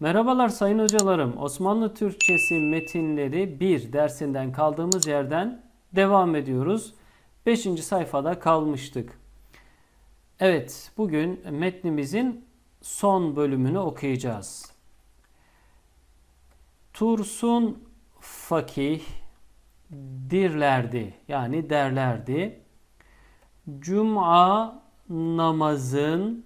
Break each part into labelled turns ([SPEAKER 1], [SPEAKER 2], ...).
[SPEAKER 1] Merhabalar sayın hocalarım. Osmanlı Türkçesi metinleri 1 dersinden kaldığımız yerden devam ediyoruz. 5. sayfada kalmıştık. Evet, bugün metnimizin son bölümünü okuyacağız. Tursun fakih dirlerdi yani derlerdi. Cuma namazın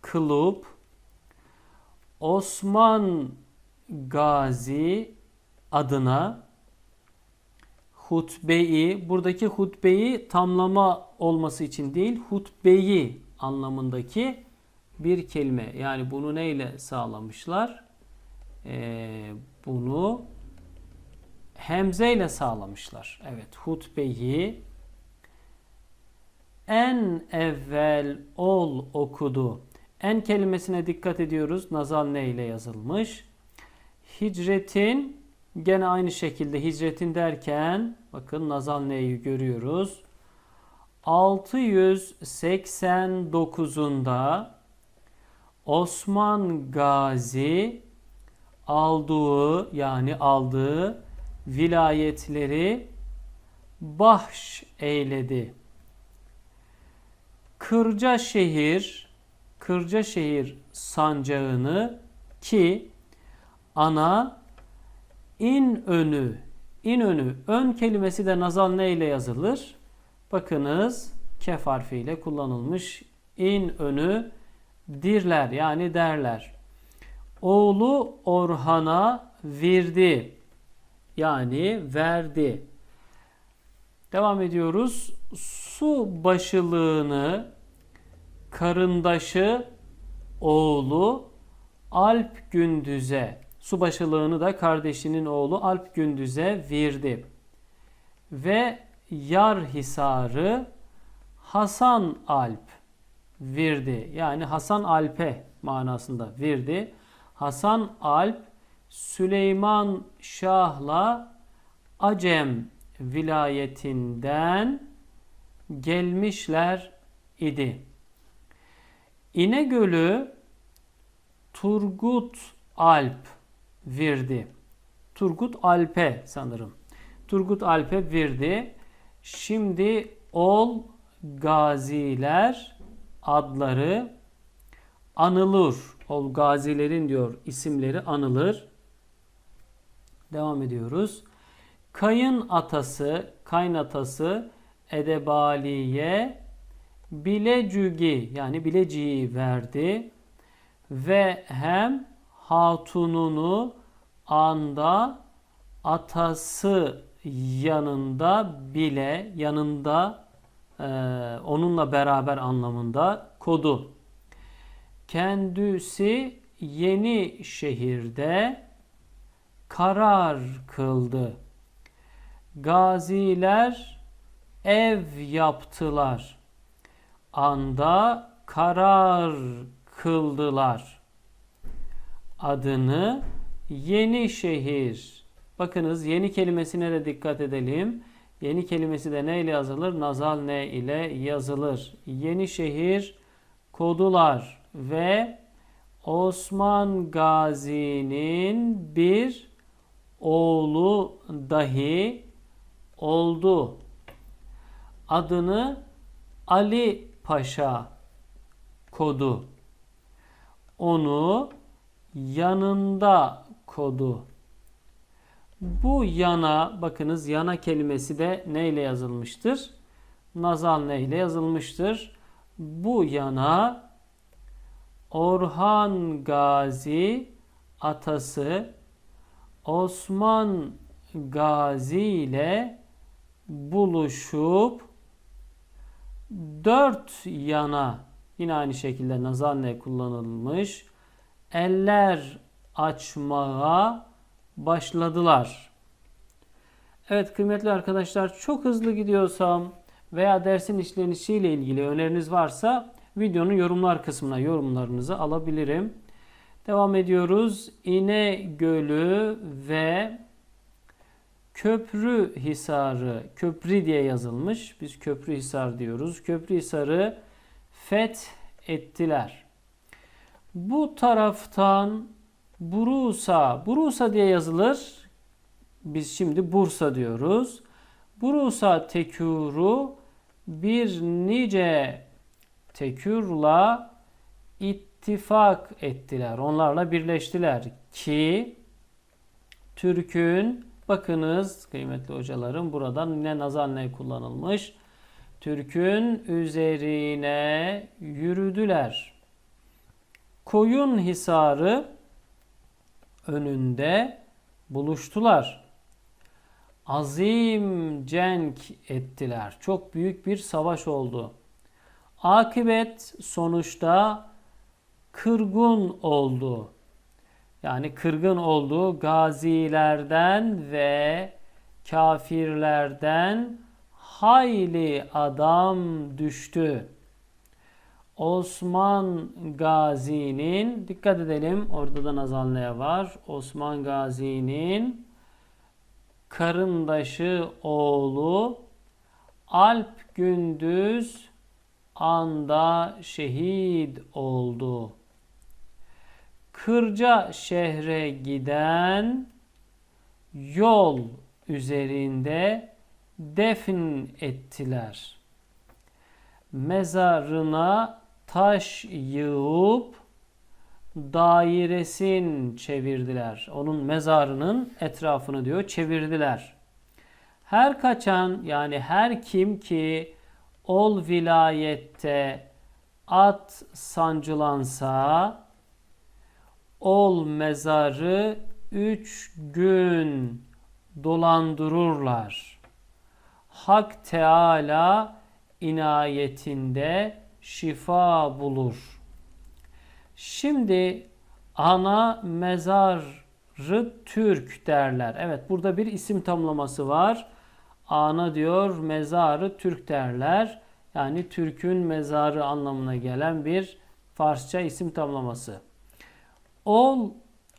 [SPEAKER 1] kılıp Osman Gazi adına hutbeyi, buradaki hutbeyi tamlama olması için değil, hutbeyi anlamındaki bir kelime. Yani bunu neyle sağlamışlar? Ee, bunu hemzeyle sağlamışlar. Evet, hutbeyi en evvel ol okudu. En kelimesine dikkat ediyoruz. Nazal ne ile yazılmış? Hicretin gene aynı şekilde hicretin derken bakın nazal neyi görüyoruz. 689'unda Osman Gazi aldığı yani aldığı vilayetleri bahş eyledi. Kırcaşehir Kırcaşehir sancağını ki ana in önü in önü ön kelimesi de nazal ne ile yazılır? Bakınız kef harfiyle kullanılmış in önü dirler yani derler. Oğlu Orhan'a verdi yani verdi. Devam ediyoruz. Su başılığını karındaşı oğlu Alp Gündüz'e subaşılığını da kardeşinin oğlu Alp Gündüz'e verdi. Ve Yar Hisarı Hasan Alp verdi. Yani Hasan Alp'e manasında verdi. Hasan Alp Süleyman Şah'la Acem vilayetinden gelmişler idi. İnegöl'ü Turgut Alp verdi. Turgut Alp'e sanırım. Turgut Alp'e verdi. Şimdi ol gaziler adları anılır. Ol gazilerin diyor isimleri anılır. Devam ediyoruz. Kayın atası, kaynatası Edebaliye Bilecügi yani bileciği verdi ve hem hatununu anda atası yanında bile yanında e, onunla beraber anlamında kodu. Kendisi yeni şehirde karar kıldı. Gaziler ev yaptılar anda karar kıldılar. Adını yeni şehir. Bakınız yeni kelimesine de dikkat edelim. Yeni kelimesi de ne ile yazılır? Nazal ne ile yazılır. Yeni şehir kodular ve Osman Gazi'nin bir oğlu dahi oldu. Adını Ali Paşa kodu. Onu yanında kodu. Bu yana bakınız yana kelimesi de neyle yazılmıştır? Nazal neyle yazılmıştır? Bu yana Orhan Gazi atası Osman Gazi ile buluşup dört yana yine aynı şekilde nazarne kullanılmış. Eller açmaya başladılar. Evet kıymetli arkadaşlar çok hızlı gidiyorsam veya dersin işlenişiyle ilgili öneriniz varsa videonun yorumlar kısmına yorumlarınızı alabilirim. Devam ediyoruz. İne Gölü ve Köprü Hisarı, köprü diye yazılmış. Biz Köprü Hisar diyoruz. Köprü Hisarı feth ettiler. Bu taraftan Burusa. Burusa diye yazılır. Biz şimdi Bursa diyoruz. Burusa tekuru bir nice tekürla ittifak ettiler. Onlarla birleştiler ki Türk'ün bakınız kıymetli hocalarım buradan yine nazar ne kullanılmış. Türk'ün üzerine yürüdüler. Koyun hisarı önünde buluştular. Azim cenk ettiler. Çok büyük bir savaş oldu. Akibet sonuçta kırgın oldu. Yani kırgın oldu gazilerden ve kafirlerden hayli adam düştü. Osman Gazi'nin dikkat edelim orada da nazanlaya var. Osman Gazi'nin karındaşı oğlu Alp Gündüz anda şehit oldu. Kırca şehre giden yol üzerinde defn ettiler. Mezarına taş yığıp dairesin çevirdiler. Onun mezarının etrafını diyor çevirdiler. Her kaçan yani her kim ki ol vilayette at sancılansa ol mezarı üç gün dolandırırlar. Hak Teala inayetinde şifa bulur. Şimdi ana mezarı Türk derler. Evet burada bir isim tamlaması var. Ana diyor mezarı Türk derler. Yani Türk'ün mezarı anlamına gelen bir Farsça isim tamlaması. Ol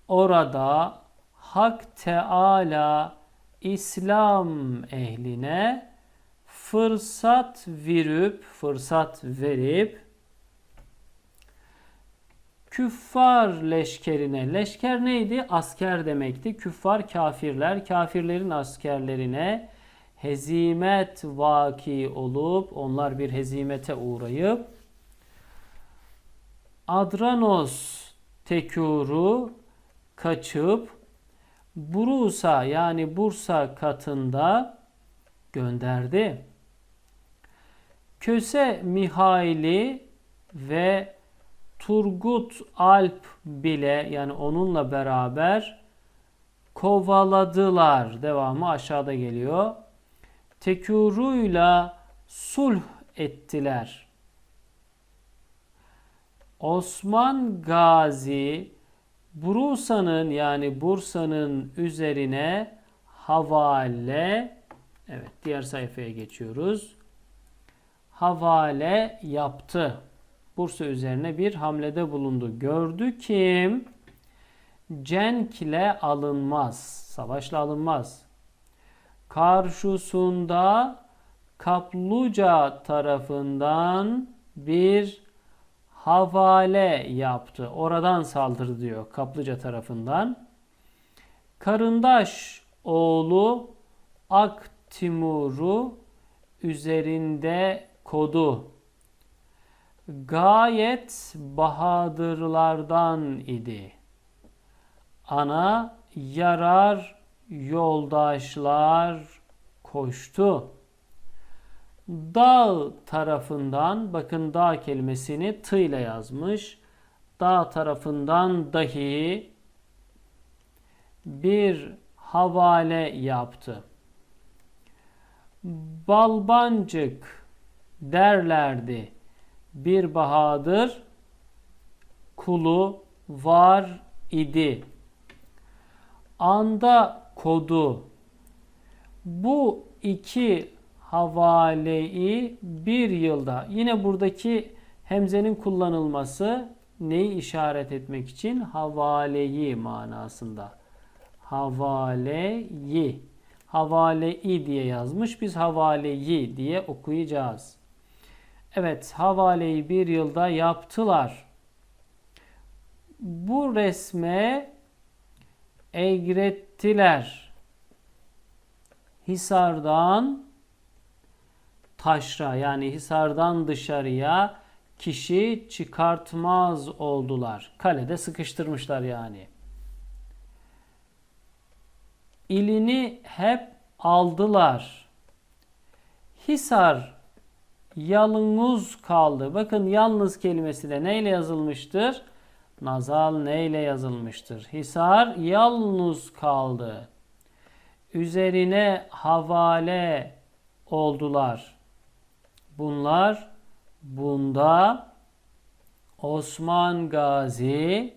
[SPEAKER 1] orada Hak Teala İslam ehline fırsat verip fırsat verip küffar leşkerine leşker neydi? Asker demekti. Küffar kafirler kafirlerin askerlerine hezimet vaki olup onlar bir hezimete uğrayıp Adranos tekuru kaçıp Burusa yani Bursa katında gönderdi. Köse Mihail'i ve Turgut Alp bile yani onunla beraber kovaladılar. Devamı aşağıda geliyor. Tekuruyla sulh ettiler. Osman Gazi Bursa'nın yani Bursa'nın üzerine havale evet diğer sayfaya geçiyoruz. Havale yaptı. Bursa üzerine bir hamlede bulundu. Gördü kim? Cenkle alınmaz. Savaşla alınmaz. Karşısında Kapluca tarafından bir havale yaptı. Oradan saldırı diyor Kaplıca tarafından. Karındaş oğlu Ak Timur'u üzerinde kodu. Gayet bahadırlardan idi. Ana yarar yoldaşlar koştu. Dağ tarafından bakın dağ kelimesini tı ile yazmış. Dağ tarafından dahi bir havale yaptı. Balbancık derlerdi. Bir bahadır kulu var idi. Anda kodu. Bu iki havaleyi bir yılda yine buradaki hemzenin kullanılması neyi işaret etmek için? Havaleyi manasında. Havaleyi. Havaleyi diye yazmış. Biz havaleyi diye okuyacağız. Evet havaleyi bir yılda yaptılar. Bu resme egrettiler. Hisardan taşra yani Hisardan dışarıya kişi çıkartmaz oldular. Kalede sıkıştırmışlar yani. İlini hep aldılar. Hisar yalnız kaldı. Bakın yalnız kelimesi de neyle yazılmıştır? Nazal neyle yazılmıştır? Hisar yalnız kaldı. Üzerine havale oldular. Bunlar bunda Osman Gazi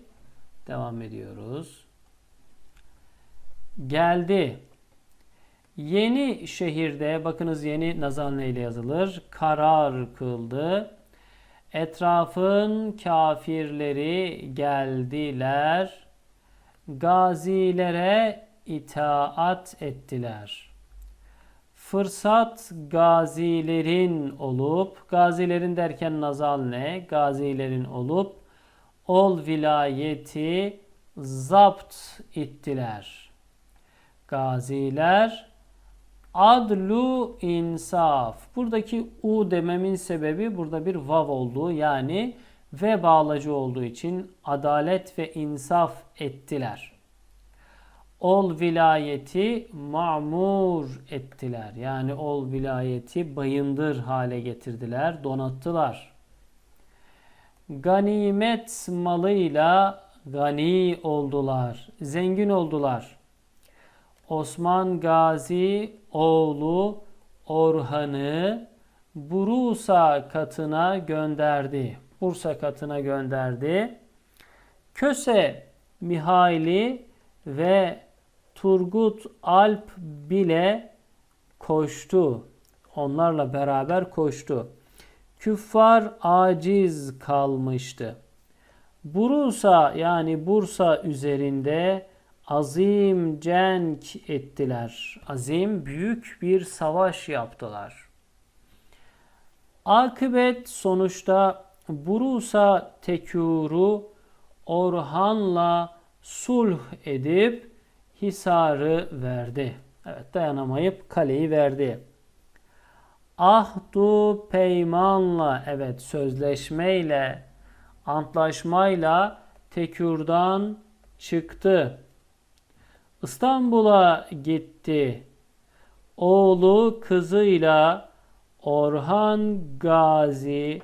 [SPEAKER 1] devam ediyoruz. Geldi. Yeni şehirde bakınız yeni nazal neyle yazılır? Karar kıldı. Etrafın kafirleri geldiler. Gazilere itaat ettiler. Fırsat gazilerin olup, gazilerin derken nazal ne? Gazilerin olup, ol vilayeti zapt ettiler. Gaziler adlu insaf. Buradaki u dememin sebebi burada bir vav olduğu yani ve bağlacı olduğu için adalet ve insaf ettiler. Ol vilayeti mamur ettiler. Yani ol vilayeti bayındır hale getirdiler, donattılar. Ganimet malıyla gani oldular, zengin oldular. Osman Gazi oğlu Orhan'ı Bursa katına gönderdi. Bursa katına gönderdi. Köse Mihaili ve Turgut Alp bile koştu. Onlarla beraber koştu. Küffar aciz kalmıştı. Bursa yani Bursa üzerinde azim cenk ettiler. Azim büyük bir savaş yaptılar. Akıbet sonuçta Bursa tekuru Orhan'la sulh edip Hisar'ı verdi. Evet dayanamayıp kaleyi verdi. Ahdu peymanla evet sözleşmeyle antlaşmayla Tekür'dan çıktı. İstanbul'a gitti. Oğlu kızıyla Orhan Gazi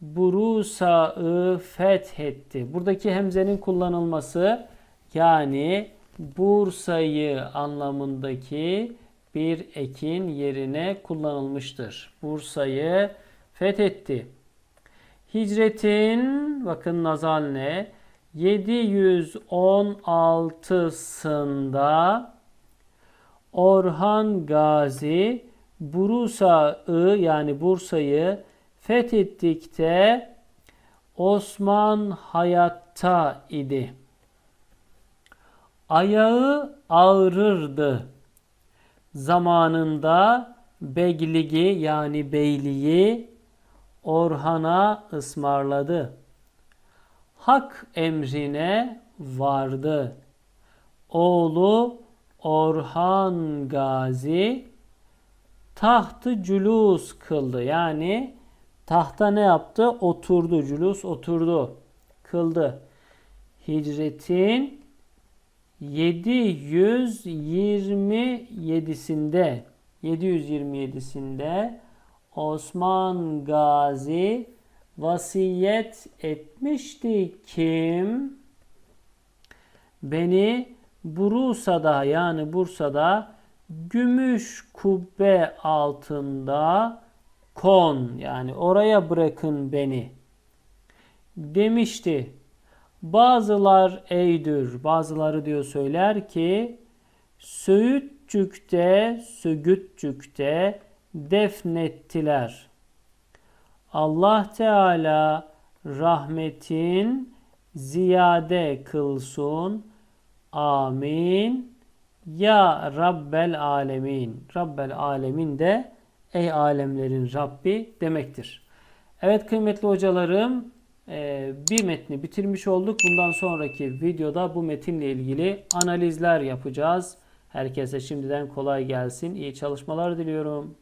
[SPEAKER 1] Burusa'ı fethetti. Buradaki hemzenin kullanılması yani Bursa'yı anlamındaki bir ekin yerine kullanılmıştır. Bursa'yı fethetti. Hicretin bakın nazal ne? 716'sında Orhan Gazi Bursa'yı yani Bursa'yı fethettikte Osman hayatta idi. Ayağı ağrırdı. Zamanında begligi yani beyliği Orhan'a ısmarladı. Hak emrine vardı. Oğlu Orhan Gazi tahtı cülus kıldı. Yani tahta ne yaptı? Oturdu. Cülus oturdu. Kıldı. Hicretin 727'sinde 727'sinde Osman Gazi vasiyet etmişti kim? Beni Bursa'da yani Bursa'da gümüş kubbe altında kon yani oraya bırakın beni demişti. Bazılar eydür, bazıları diyor söyler ki Söğütçük'te, Sögütçük'te defnettiler. Allah Teala rahmetin ziyade kılsın. Amin. Ya Rabbel Alemin. Rabbel Alemin de ey alemlerin Rabbi demektir. Evet kıymetli hocalarım bir metni bitirmiş olduk. Bundan sonraki videoda bu metinle ilgili analizler yapacağız. Herkese şimdiden kolay gelsin. İyi çalışmalar diliyorum.